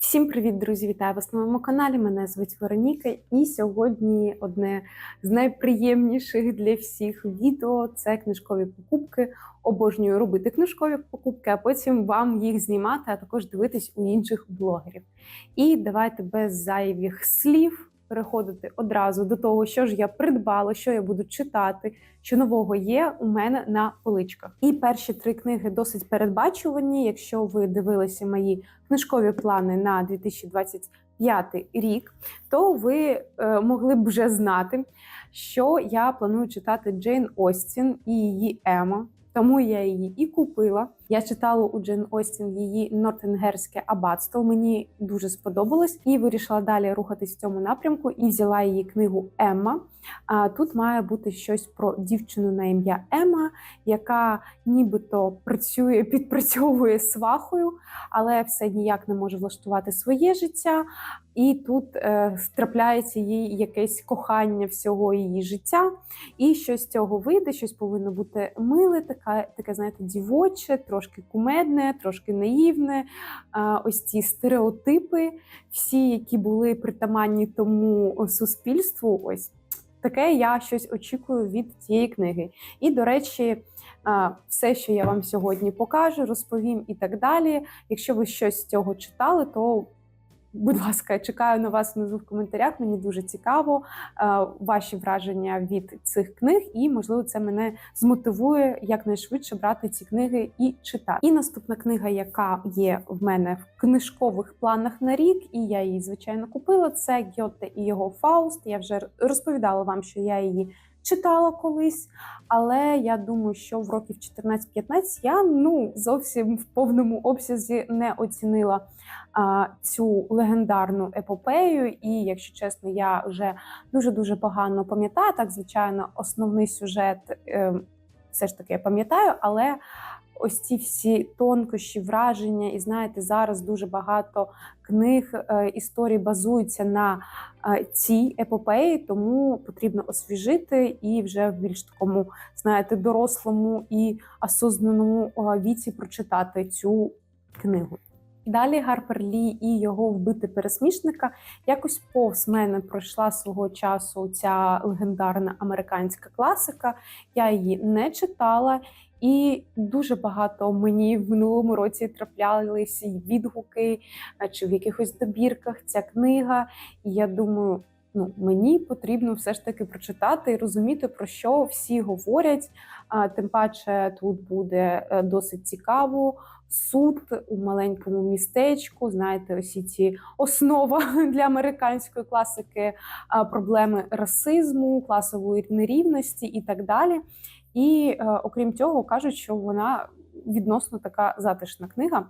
Всім привіт, друзі! Вітаю вас на моєму каналі. Мене звуть Вероніка, і сьогодні одне з найприємніших для всіх відео це книжкові покупки. Обожнюю робити книжкові покупки, а потім вам їх знімати, а також дивитись у інших блогерів. І давайте без зайвих слів переходити одразу до того, що ж я придбала, що я буду читати, що нового є у мене на поличках. І перші три книги досить передбачувані. Якщо ви дивилися мої книжкові плани на 2025 рік, то ви е, могли б вже знати, що я планую читати Джейн Остін і її Ема. Тому я її і купила. Я читала у Джейн Остін її Нортенгерське аббатство. Мені дуже сподобалось і вирішила далі рухатись в цьому напрямку. І взяла її книгу Емма. А тут має бути щось про дівчину на ім'я Ема, яка нібито працює, підпрацьовує свахою, але все ніяк не може влаштувати своє життя. І тут е, трапляється їй якесь кохання всього її життя, і щось з цього вийде, щось повинно бути миле, таке, таке знаєте, дівоче, трошки кумедне, трошки наївне. Ось ці стереотипи, всі, які були притаманні тому суспільству, ось таке я щось очікую від цієї книги. І, до речі, все, що я вам сьогодні покажу, розповім і так далі. Якщо ви щось з цього читали, то Будь ласка, чекаю на вас внизу в коментарях. Мені дуже цікаво е, ваші враження від цих книг, і можливо, це мене змотивує якнайшвидше брати ці книги і читати. І наступна книга, яка є в мене в книжкових планах на рік, і я її звичайно купила. Це Гьоте і його Фауст. Я вже розповідала вам, що я її читала колись, але я думаю, що в років 14-15 я ну зовсім в повному обсязі не оцінила а, цю легендарну епопею. І, якщо чесно, я вже дуже дуже погано пам'ятаю. Так, звичайно, основний сюжет е, все ж таки я пам'ятаю, але ось ці всі тонкощі, враження, і знаєте, зараз дуже багато книг е, історій базуються на е, цій епопеї, тому потрібно освіжити і вже в більш такому, знаєте, дорослому і осознаному е, віці прочитати цю книгу. Далі Гарпер Лі і його вбити пересмішника якось повз мене пройшла свого часу ця легендарна американська класика. Я її не читала, і дуже багато мені в минулому році траплялися відгуки чи в якихось добірках ця книга. І я думаю, ну мені потрібно все ж таки прочитати і розуміти, про що всі говорять. Тим паче тут буде е, досить цікаво. Суд у маленькому містечку, знаєте, усі ці основа для американської класики, проблеми расизму, класової нерівності і так далі. І е, окрім цього, кажуть, що вона відносно така затишна книга,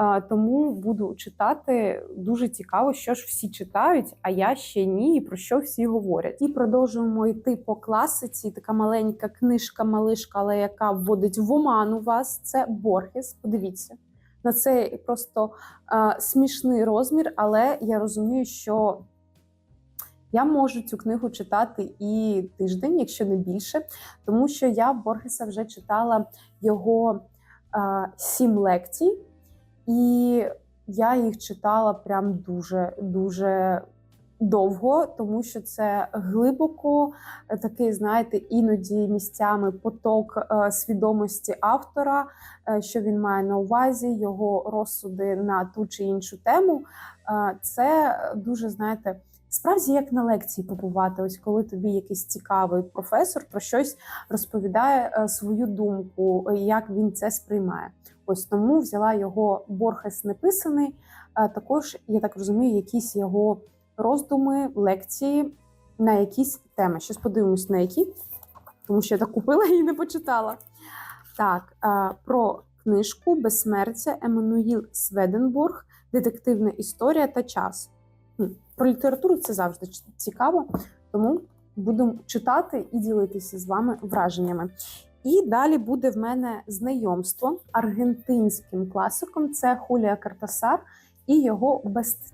е, тому буду читати дуже цікаво, що ж всі читають, а я ще ні, і про що всі говорять. І продовжуємо йти по класиці. Така маленька книжка, малишка, але яка вводить в оману вас. Це Борхес. Подивіться. На цей просто е, смішний розмір, але я розумію, що я можу цю книгу читати і тиждень, якщо не більше, тому що я Боргеса вже читала його е, сім лекцій, і я їх читала прям дуже дуже довго, тому що це глибоко такий, знаєте, іноді місцями поток е, свідомості автора, е, що він має на увазі, його розсуди на ту чи іншу тему. Е, це дуже знаєте. Справді, як на лекції побувати, ось коли тобі якийсь цікавий професор про щось розповідає е, свою думку, е, як він це сприймає. Ось тому взяла його Борхес неписаний. Е, також я так розумію, якісь його роздуми, лекції на якісь теми. Щось подивимось на які, тому що я так купила і не почитала. Так, про книжку Безсмертя Еммануїл Сведенбург, детективна історія та час. Про літературу це завжди цікаво, тому буду читати і ділитися з вами враженнями. І далі буде в мене знайомство аргентинським класиком. Це Хулія Картасар і його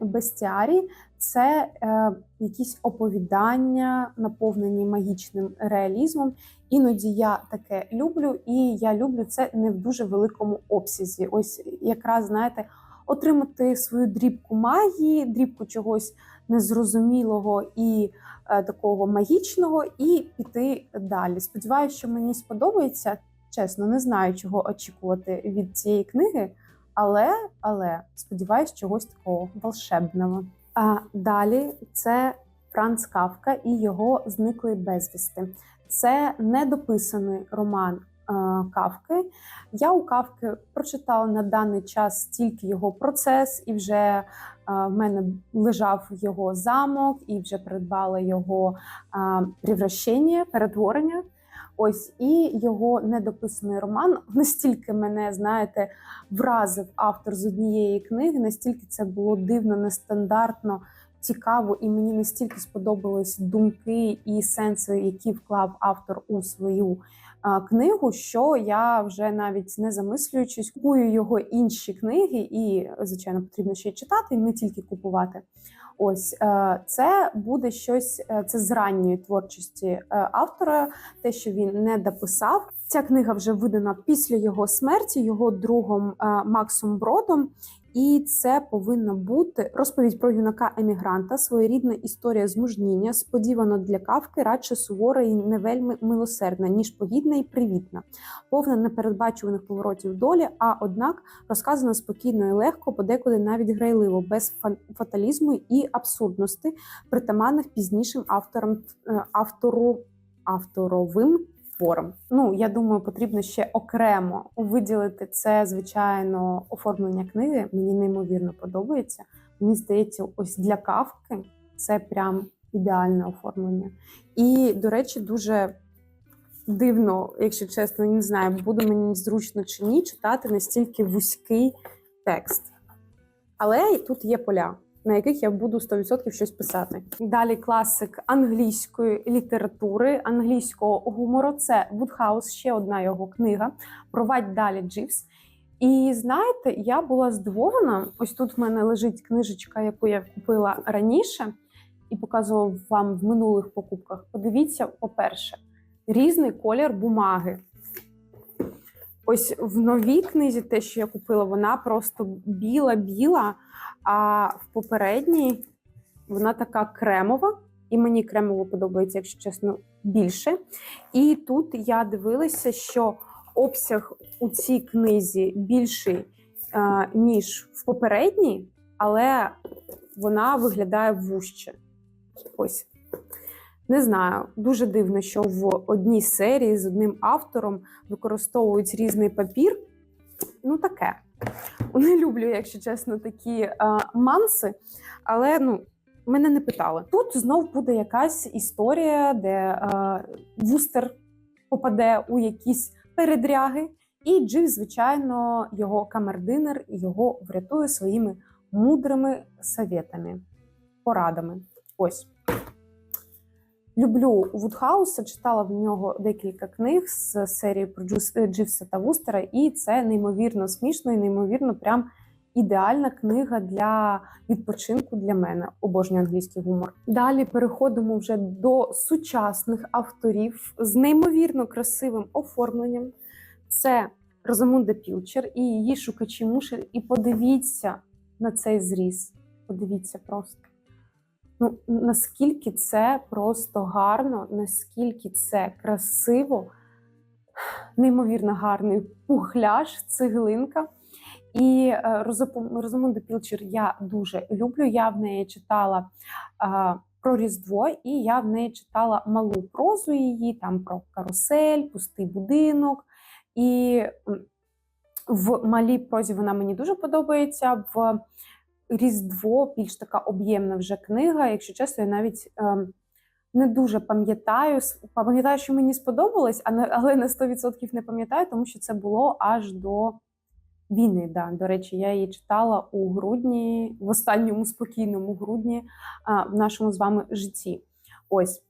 бестіарі. Це е, якісь оповідання, наповнені магічним реалізмом. Іноді я таке люблю, і я люблю це не в дуже великому обсязі. Ось якраз знаєте отримати свою дрібку магії, дрібку чогось незрозумілого і е, такого магічного, і піти далі. Сподіваюся, що мені сподобається. Чесно, не знаю, чого очікувати від цієї книги, але, але сподіваюся, чогось такого волшебного. А далі це Франц Кавка і його зниклий безвісти. Це недописаний роман Кавки. Я у Кавки прочитала на даний час тільки його процес, і вже е, в мене лежав його замок, і вже придбала його е, превращення, перетворення. Ось і його недописаний роман настільки мене, знаєте, вразив автор з однієї книги, настільки це було дивно, нестандартно, цікаво, і мені настільки сподобались думки і сенси, які вклав автор у свою книгу, що я вже навіть не замислюючись, купую його інші книги, і звичайно потрібно ще й читати, і не тільки купувати. Ось е, це буде щось, е, це з ранньої творчості е, автора, те, що він не дописав. Ця книга вже видана після його смерті, його другом Максом Бродом. І це повинна бути розповідь про юнака емігранта, своєрідна історія змужніння, сподівано для кавки, радше сувора і не вельми милосердна, ніж погідна і привітна, повна непередбачуваних поворотів долі, а однак розказана спокійно і легко, подекуди навіть грайливо, без фаталізму і абсурдності, притаманних пізнішим авторам е, автору авторовим твором. Ну я думаю, потрібно ще окремо виділити це, звичайно, оформлення книги. Мені неймовірно подобається. Мені здається, ось для кавки це прям ідеальне оформлення. І, до речі, дуже дивно, якщо чесно, не знаю, буде мені зручно чи ні, читати настільки вузький текст. Але тут є поля на яких я буду 100% щось писати. Далі класик англійської літератури, англійського гумору. Це Вудхаус, ще одна його книга. Провадь далі Дживс. І знаєте, я була здивована. Ось тут в мене лежить книжечка, яку я купила раніше, і показувала вам в минулих покупках. Подивіться, по-перше, різний колір бумаги. Ось в новій книзі, те, що я купила, вона просто біла-біла. А в попередній вона така кремова, і мені кремово подобається, якщо чесно, більше. І тут я дивилася, що обсяг у цій книзі більший, а, ніж в попередній, але вона виглядає вужче. Ось. Не знаю, дуже дивно, що в одній серії з одним автором використовують різний папір. Ну, таке. Не люблю, якщо чесно, такі а, манси, але ну, мене не питали. Тут знов буде якась історія, де а, вустер попаде у якісь передряги, і Джив, звичайно, його камердинер його врятує своїми мудрими совєтами, порадами. Ось. Люблю Вудхауса, читала в нього декілька книг з серії про е, Дживса та Вустера, і це неймовірно смішно і неймовірно прям ідеальна книга для відпочинку для мене. Обожнюю англійський гумор. Далі переходимо вже до сучасних авторів з неймовірно красивим оформленням. Це Розамунда Пілчер і її шукачі мушель. І подивіться на цей зріз. Подивіться просто. Ну, наскільки це просто гарно, наскільки це красиво, неймовірно гарний пухляж, цеглинка. І е, Розумунду Пілчер я дуже люблю. Я в неї читала а, про Різдво, і я в неї читала малу прозу її, там про карусель, пустий будинок. І в малій прозі вона мені дуже подобається. в Різдво більш така об'ємна вже книга. Якщо чесно, я навіть е, не дуже пам'ятаю. Пам'ятаю, що мені сподобалось, але на 100% не пам'ятаю, тому що це було аж до війни. Да. До речі, я її читала у грудні, в останньому спокійному грудні е, в нашому з вами житті. Ось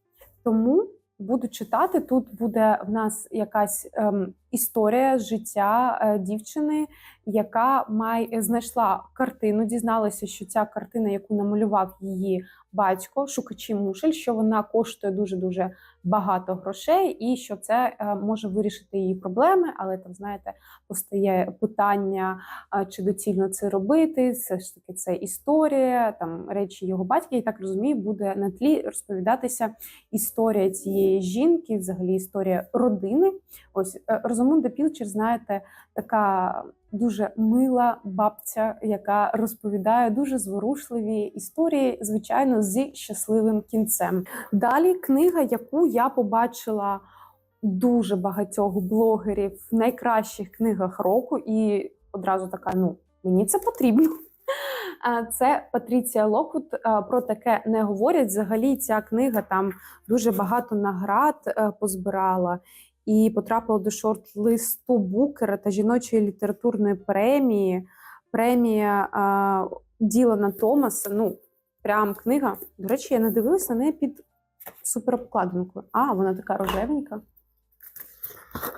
тому буду читати. Тут буде в нас якась. ем, історія життя е, дівчини, яка має знайшла картину, дізналася, що ця картина, яку намалював її батько, шукачі мушель, що вона коштує дуже дуже багато грошей, і що це е, може вирішити її проблеми. Але там, знаєте, постає питання, чи доцільно це робити. Все ж таки, це історія, там речі його батька. І так розумію, буде на тлі розповідатися історія цієї жінки, взагалі історія родини. Ось е, Розамунда Пілчер, знаєте, така дуже мила бабця, яка розповідає дуже зворушливі історії, звичайно, зі щасливим кінцем. Далі книга, яку я побачила дуже багатьох блогерів в найкращих книгах року, і одразу така: ну мені це потрібно. Це Патріція Локвуд. А, Про таке не говорять. Взагалі, ця книга там дуже багато наград е, позбирала і потрапила до шорт-листу Букера та жіночої літературної премії. Премія а, Ділана Томаса. Ну, прям книга. До речі, я не дивилася на неї під суперобкладинкою. А, вона така рожевенька.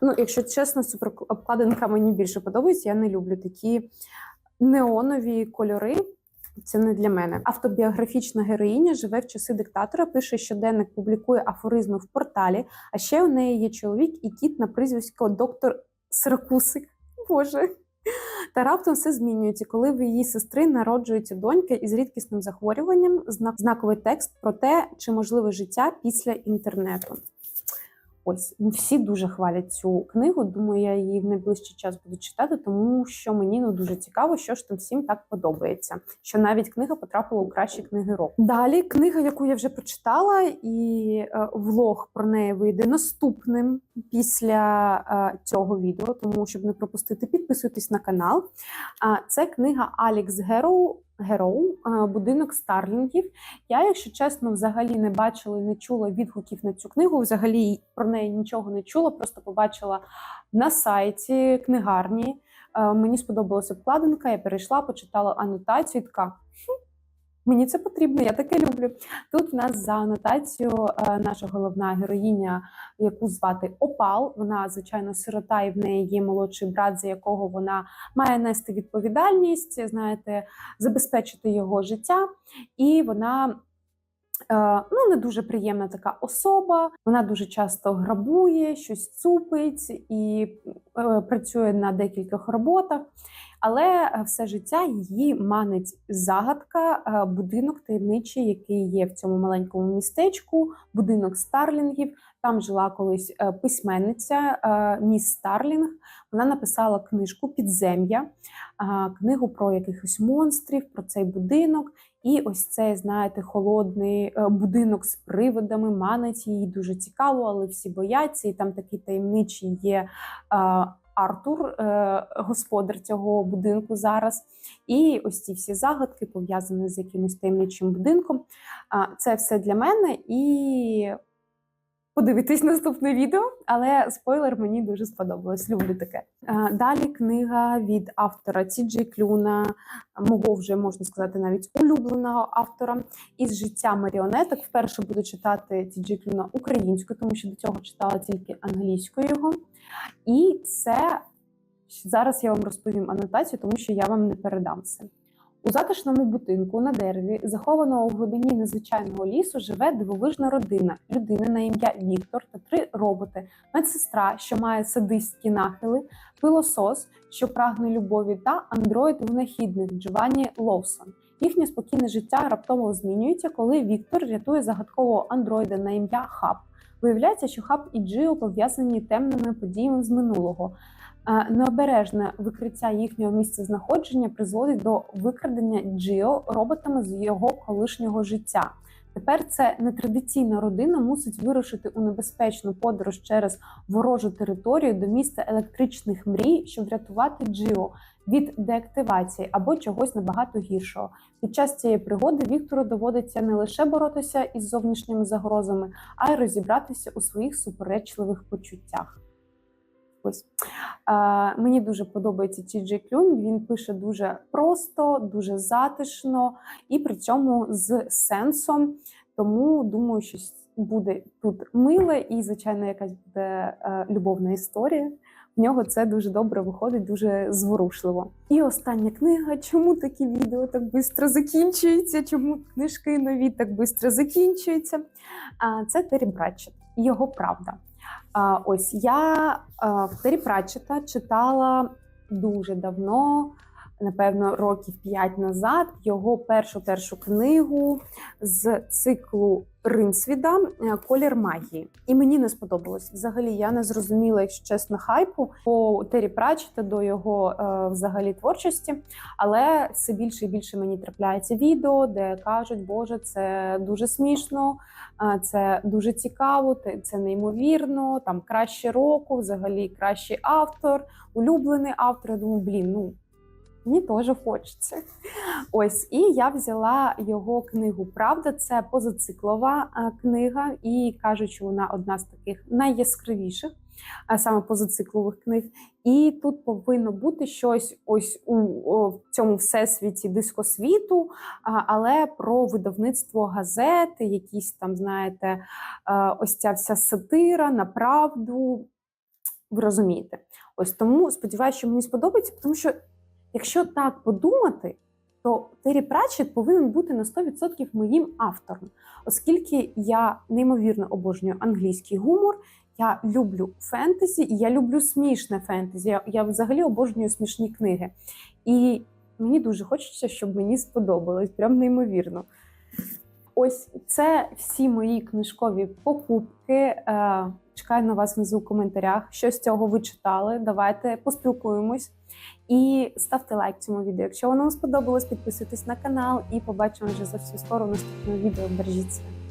Ну, якщо чесно, суперобкладинка мені більше подобається. Я не люблю такі неонові кольори. Це не для мене. Автобіографічна героїня живе в часи диктатора, пише щоденник, публікує афоризми в порталі. А ще у неї є чоловік і кіт на прізвисько доктор Сиракусик. Боже. Та раптом все змінюється, коли в її сестри народжується донька із рідкісним захворюванням, знаковий текст про те, чи можливе життя після інтернету. Ось ну, всі дуже хвалять цю книгу. Думаю, я її в найближчий час буду читати, тому що мені ну дуже цікаво, що ж там всім так подобається. Що навіть книга потрапила у кращі книги року. Далі книга, яку я вже прочитала, і е, влог про неї вийде наступним після е, цього відео, тому щоб не пропустити, підписуйтесь на канал. А це книга Алікс Героу. Героу, будинок старлінгів. Я, якщо чесно, взагалі не бачила і не чула відгуків на цю книгу. Взагалі про неї нічого не чула, просто побачила на сайті книгарні. Мені сподобалася обкладинка, я перейшла, почитала анотацію. і така Мені це потрібно, я таке люблю. Тут в нас за анотацію е, наша головна героїня, яку звати Опал. Вона, звичайно, сирота, і в неї є молодший брат, за якого вона має нести відповідальність, знаєте, забезпечити його життя. І вона Е, ну, не дуже приємна така особа. Вона дуже часто грабує, щось цупить і е, працює на декількох роботах. Але е, все життя її манить загадка, будинок таємничий, який є в цьому маленькому містечку, будинок Старлінгів. Там жила колись письменниця міс Старлінг. Вона написала книжку Підзем'я, книгу про якихось монстрів, про цей будинок. І ось цей, знаєте, холодний е, будинок з приводами, манить її дуже цікаво, але всі бояться. І там такий таємничий є е, Артур, е, господар цього будинку зараз. І ось ці всі загадки пов'язані з якимось таємничим будинком. Це все для мене і подивитись наступне відео, але спойлер мені дуже сподобалось. Люблю таке. Далі книга від автора Ті Джей Клюна, мого вже можна сказати, навіть улюбленого автора із життя маріонеток. Вперше буду читати Ті Джей Клюна українською, тому що до цього читала тільки англійською його. І це зараз я вам розповім анотацію, тому що я вам не передам це. У затишному будинку на дереві, захованого у глибині незвичайного лісу, живе дивовижна родина, людина на ім'я Віктор та три роботи, медсестра, що має садистські нахили, пилосос, що прагне любові, та андроїд винахідник Джованні Ловсон. Їхнє спокійне життя раптово змінюється, коли Віктор рятує загадкового андроїда на ім'я Хаб. Виявляється, що Хаб і Джио пов'язані темними подіями з минулого. Необережне викриття їхнього місця знаходження призводить до викрадення Джіо роботами з його колишнього життя. Тепер це нетрадиційна родина мусить вирушити у небезпечну подорож через ворожу територію до міста електричних мрій, щоб врятувати Джіо від деактивації або чогось набагато гіршого. Під час цієї пригоди Віктору доводиться не лише боротися із зовнішніми загрозами, а й розібратися у своїх суперечливих почуттях. Ось е, мені дуже подобається Ті Джей Клюн. Він пише дуже просто, дуже затишно і при цьому з сенсом. Тому думаю, що буде тут миле і, звичайно, якась буде е, любовна історія. в нього це дуже добре виходить, дуже зворушливо. І остання книга. Чому такі відео так швидко закінчуються? Чому книжки нові так швидко закінчуються? Це Террі Братчет, його правда. А, Ось я а, в Террі Пратчета читала дуже давно, напевно, років 5 назад, його першу першу книгу з циклу Ринсвіда Колір магії. І мені не сподобалось. Взагалі, я не зрозуміла, якщо чесно, хайпу по Террі Пратчета до його е, взагалі творчості. Але все більше і більше мені трапляється відео, де кажуть, Боже, це дуже смішно, е, це дуже цікаво, це неймовірно. Там краще року, взагалі кращий автор, улюблений автор. Я думаю, блін, ну мені теж хочеться. Ось, і я взяла його книгу. Правда, це позациклова книга, і кажуть, що вона одна з таких найяскравіших, саме позациклових книг. І тут повинно бути щось ось у в цьому всесвіті дискосвіту, але про видавництво газети, якісь там, знаєте, ось ця вся сатира на правду. Ви розумієте? Ось тому сподіваюся, що мені сподобається, тому що якщо так подумати, то Террі Пратчет повинен бути на 100% моїм автором, оскільки я неймовірно обожнюю англійський гумор. Я люблю фентезі, і я люблю смішне фентезі. Я, я взагалі обожнюю смішні книги. І мені дуже хочеться, щоб мені сподобалось, прям неймовірно. Ось це всі мої книжкові покупки. Е, Чекаю на вас внизу в коментарях. Що з цього ви читали? Давайте поспілкуємось і ставте лайк цьому відео. Якщо воно вам сподобалось, підписуйтесь на канал і побачимо вже зовсім скоро в відео. Бережіть себе.